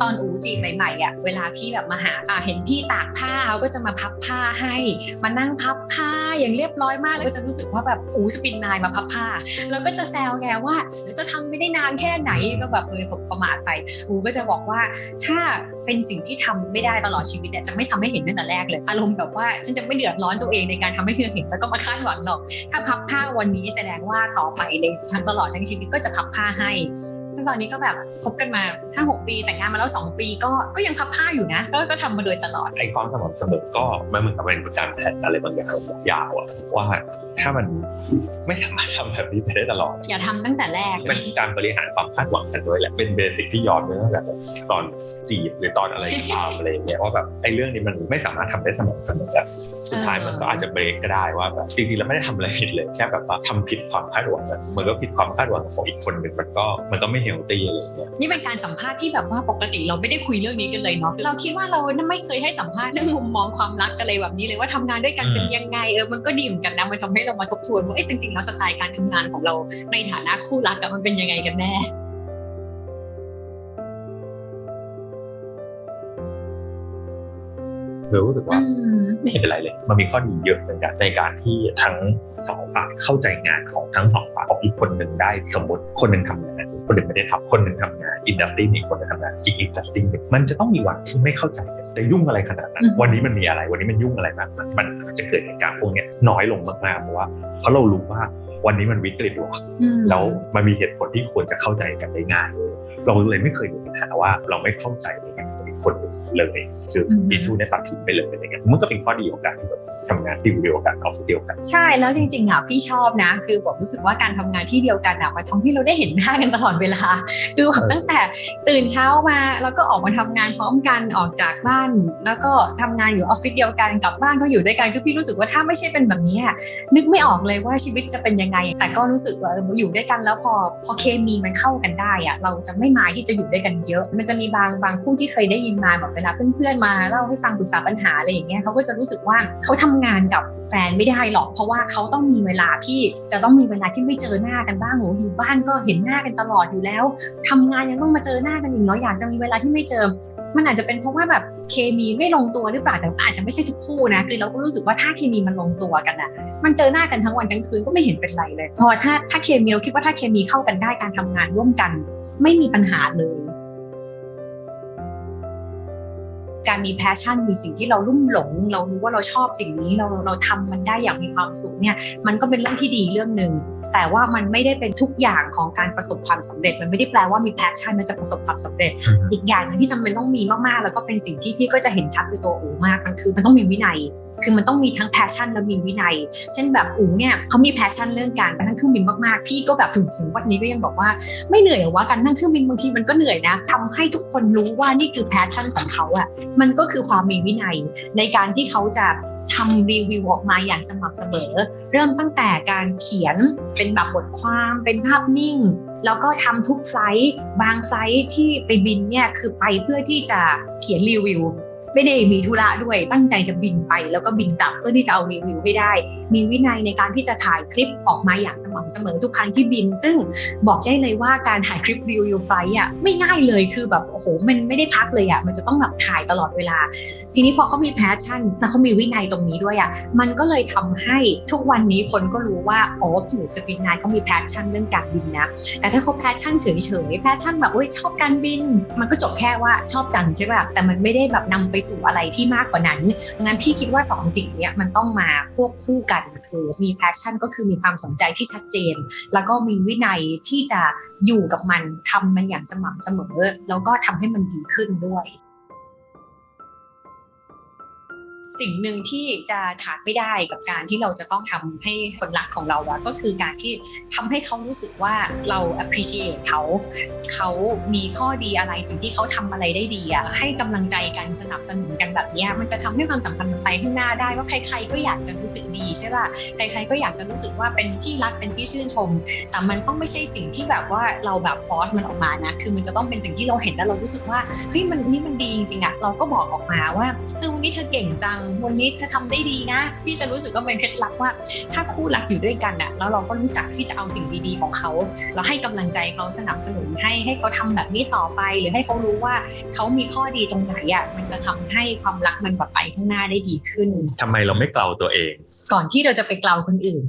ตอนอูจีใหม่ๆอะเวลาที่แบบมาหาเห็นพี่ตากผ้าเขาก็จะมาพับผ้าให้มานั่งพับผ้าอย่างเรียบร้อยมากแล้วก็จะรู้สึกว่าแบบอูสปินนายมาพับผ้าแล้วก็จะแซวแกว่าจะทำไม่ได้นานแค่ไหนก็แบบเออสบประมาทไปอูก็จะบอกว่าถ้าเป็นสิ่งที่ทำไม่ได้ตลอดชีวิตเนี่ยจะไม่ทำให้เห็นตั้งแต่แรกเลย อารมณ์แบบว่าฉันจะไม่เดือดร้อนตัวเองในการทำให้เธอเห็นแล้วก็มาคาดหวังหรอกถ้าพับผ้าวันนี้แสดงว่าต่อไปในทั้งตลอดทั้งชีวิตก็จะพับผ้าให้ ซึ่งตอนนี้ก็แบบคบกันมาห้าหกปีแต่งงานมาแล้วสองปีก็ก็ยังพับผ้าอยู่นะก็ก็ทำมาโดยตลอดไอ้ความสม่ำเสมอก็มันเหมือนกับเป็นการแผนอะไรบางอย่างยาวอะว่าถ้ามันไม่สามารถทำแบบนี้ไปได้ตลอด อย่าทำตั้งแต่แรกมันคือการบริหารความคาดหวังกันด้วยแหละเป็นเบสิกที่ย้อนเนื่องแบบตอนจีบหรือตอนอะไรก็ตามอะไรอย่างเงี้ยว่าแบบไอ้เรื่องนี้มันไม่สามารถทำได้เสมอเสมอแบบสุดท้ายมันก็อาจจะเบรกก็ได้ว่าแบบจริงๆแล้วไม่ได้ทำอะไรผิดเลยแค่แบบว่าทำผิดความคาดหวังอะมันก็ผิดความคาดหวังของอีกคนหนึ่งมันก็มันก็ไม่เฮลตี้อะไรอย่างเงี้ยนี่เป็นการสัมภาษณ์ที่แบบว่าปกติเราไม่ได้คุยเรื่องนี้กันเลยเนาะเราคิดว่าเราไม่เคยให้สัมภาษณ์เรื่องมุมมองความรักอะไรแบบนี้เลยว่าทำงานด้วยกันเป็นยังไงเออมันก็ดีเหมือนกันนะมันทำให้เรามาทบทวนว่าไอ้ยจริงๆแล้วสไตล์การทำงานของเราในฐานะคู่รักอะมันเป็นยังไงกันแน่เรารู้สึกว่าอืมไม่เห็นเป็นไรเลย มันมีข้อดีเยอะเหมือนกันในการที่ทั้งสองฝ่ายเข้าใจงานของทั้งสองฝ่ายของอีกคนหนึ่งได้สมมติคนหนึ่งทำงาน คนหนึ่งไม่ได้ทำคนหนึ่งทำงานอินดัสทรีอีกคนหนึงทำงานอีกอินดัสทรีหนึ่งมันจะต้องมีวันที่ไม่เข้าใจกันจะยุ่งอะไรขนาดนั้นอืมวันนี้มันมีอะไร วันนี้มันยุ่งอะไรมากมันมันจะเกิดเหตุการณ์พวกเนี้ยน้อยลงมากๆเพราะว่าเพราะเรารู้ว่าวันนี้มันวิกฤตว่ะอืมแล้วมันมีเหตุผลที่ควรจะเข้าใจกันได้ง่ายเราเลยไม่เคยมีปัญหาว่าเราไม่เข้าใจในกันของอีก คนหนึ่งเลยคืออมมีสู้ในตัดทิ้งไปเลยอะไรเงี้ยมันก็เป็นข้อดีของการที่แบบทำงานที่เดียวกันออฟฟิศเดียวกัน ใช่แล้วจริงๆอะพี่ชอบนะ คือผมรู้สึกว่าการทำงานที่เดียวกันอะมันทำให้เราได้เห็นหน้ากันตลอดเวลาคือแบบตั้งแต่ตื่นเช้ามาแล้วก็ออกมาทำงานพร้อมกันออกจากบ้าน แล้วก็ทำงานอยู่ออฟฟิศเดียวกันกลับบ้านก็อยู่ด้วยกันคือพี่รู้สึกว่าถ้าไม่ใช่เป็นแบบนี้อะนึกไม่ออกเลยว่าชีวิตจะเป็นยังไง แต่ก็รู้สึกว่าเอออยู่ด้วยกันแล้วพอพอเคมีมันเข้ากันได้อะเราจะไม่มายที่จะอยู่ด้วยกันเยอะ มันจะมีบางบางคู่ที่เคยได้ยินมาแบบเวลาเพื่อนๆมาเล่าให้ฟังปรึกษาปัญหาอะไรอย่างเงี้ยเขาก็จะรู้สึกว่าเขาทำงานกับแฟนไม่ได้หรอก เพราะว่าเขาต้องมีเวลาที่จะต้องมีเวลาที่ไม่เจอหน้ากันบ้างโหอยู่บ้านก็เห็นหน้ากันตลอดอยู่แล้วทำงานยังต้องมาเจอหน้ากันอีกเนาะอยากจะมีเวลาที่ไม่เจอ มันอาจจะเป็นเพราะว่าแบบเคมีไม่ลงตัวหรือเปล่าแต่อาจจะไม่ใช่ทุกคู่นะคือเราก็รู้สึกว่าถ้าเคมีมันลงตัวกันอะมันเจอหน้ากันทั้งวันทั้งคืนก็ไม่เห็นเป็นไรเลยพอถ้าถ้าเคมีเราคิดว่าถ้าเคมีเข้ากันได้การทำงานร่วมกัน ไม่มีปัญหาเลย การมีแพชชั่นมีสิ่งที่เราลุ่มหลง เรารู้ว่าเราชอบสิ่งนี้เราเราทำมันได้อย่างมีความสุขเนี่ยมันก็เป็นเรื่องที่ดีเรื่องหนึ่งแต่ว่ามันไม่ได้เป็นทุกอย่างของการประสบความสำเร็จ มันไม่ได้แปลว่ามีแพชชั่นมันจะประสบความสำเร็จ อีกอย่างหนึงที่จำเป็นต้องมีมากๆ แล้วก็เป็นสิ่งที่พี่ก็จะเห็นชัดในตัวอูมากมันคือมันต้องมีวินัย คือมันต้องมีทั้งแพชชั่นและมีวินัย เช่นแบบอู๋เนี่ยเขามีแพชชั่นเรื่องการนั่งเครื่องบินมากๆ พี่ก็แบบถึงถึงวันนี้ก็ยังบอกว่าไม่เหนื่อยหรอว่าการนั่งเครื่องบินบางทีมันก็เหนื่อยนะทำให้ทุกคนรู้ว่านี่คือแพชชั่นของเขาอะมันก็คือความมีวินัยในการที่เขาจะทำรีวิวออกมาอย่างสม่ำเสมอ เริ่มตั้งแต่การเขียนเป็นแบบบทความเป็นภาพนิ่ง แล้วก็ทำทุกไฟล์บางไฟล์ที่ไปบินเนี่ยคือไปเพื่อที่จะเขียนรีวิว ไม่ได้มีธุระด้วยตั้งใจจะบินไป แล้วก็บินกลับเพื่อที่จะเอารีวิวให้ได้ มีวินัยในการที่จะถ่ายคลิปออกมาอย่างสม่ำเสมอทุกครั้งที่บิน ซึ่งบอกได้เลยว่าการถ่ายคลิปรีวิวไฟอะไม่ง่ายเลยคือแบบโอ้โหมันไม่ได้พักเลยอะมันจะต้องแบบถ่ายตลอดเวลา ทีนี้พอเขามีแพชชั่นแล้วเขามีวินัยตรงนี้ด้วยอะมันก็เลยทำให้ทุกวันนี้คนก็รู้ว่าอ๋อผิวสปินนายเขามีแพชชั่นเรื่องการบินนะแต่ถ้าเขาแพชชั่นเฉยๆแพชชั่นแบบโอ้ยชอบการบิน มันก็จบแค่ว่าชอบจังใช่ป่ะแต่มันไม่ได้แบบนำไปสู่อะไรที่มากกว่านั้นดังนั้นพี่คิดว่าสองสิ่งนี้มันต้องมาควบคู่กันคือมีแพชชั่นก็คือมีความสนใจที่ชัดเจน แล้วก็มีวินัยที่จะอยู่กับมันทำมันอย่างสม่ำเสมอ แล้วก็ทำให้มันดีขึ้นด้วย สิ่งหนึ่งที่จะขาดไม่ได้กับการที่เราจะต้องทำให้คนรักของเราอะก็คือการที่ทำให้เขารู้สึกว่าเรา appreciate เขาเขามีข้อดีอะไรสิ่งที่เขาทำอะไรได้ดีอะให้กำลังใจกันสนับสนุนกันแบบนี้มันจะทำให้ความสัมพันธ์ไปข้างหน้าได้ว่าใคร ๆ ก็อยากจะรู้สึกดีใช่ป่ะใครๆก็อยากจะรู้สึกว่าเป็นที่รักเป็นที่ชื่นชม แต่มันต้องไม่ใช่สิ่งที่แบบว่าเราแบบฟอร์สมันออกมานะคือมันจะต้องเป็นสิ่งที่เราเห็นแล้วเรารู้สึกว่าเฮ้ยมันนี่มันดีจริงๆอะเราก็บอกออกมาว่าเออวันนี้เธอเก่งจังวันนี้เธอทำได้ดีนะพี่จะรู้สึกว่าเป็นเคล็ดลับว่า ถ้าคู่รักอยู่ด้วยกันอะแล้วเราก็รู้จักที่จะเอาสิ่งดีๆของเขาแล้วให้กำลังใจเขาสนับสนุนให้ให้เขาทำแบบนี้ต่อไป หรือให้เขารู้ว่าเขามีข้อดีตรงไหนอะมันจะทำให้ความรักมันแบบไปข้างหน้าได้ดีขึ้นทำไมเราไม่เกลาตัวเอง ก่อนที่เราจะไปเกลาคนอื่น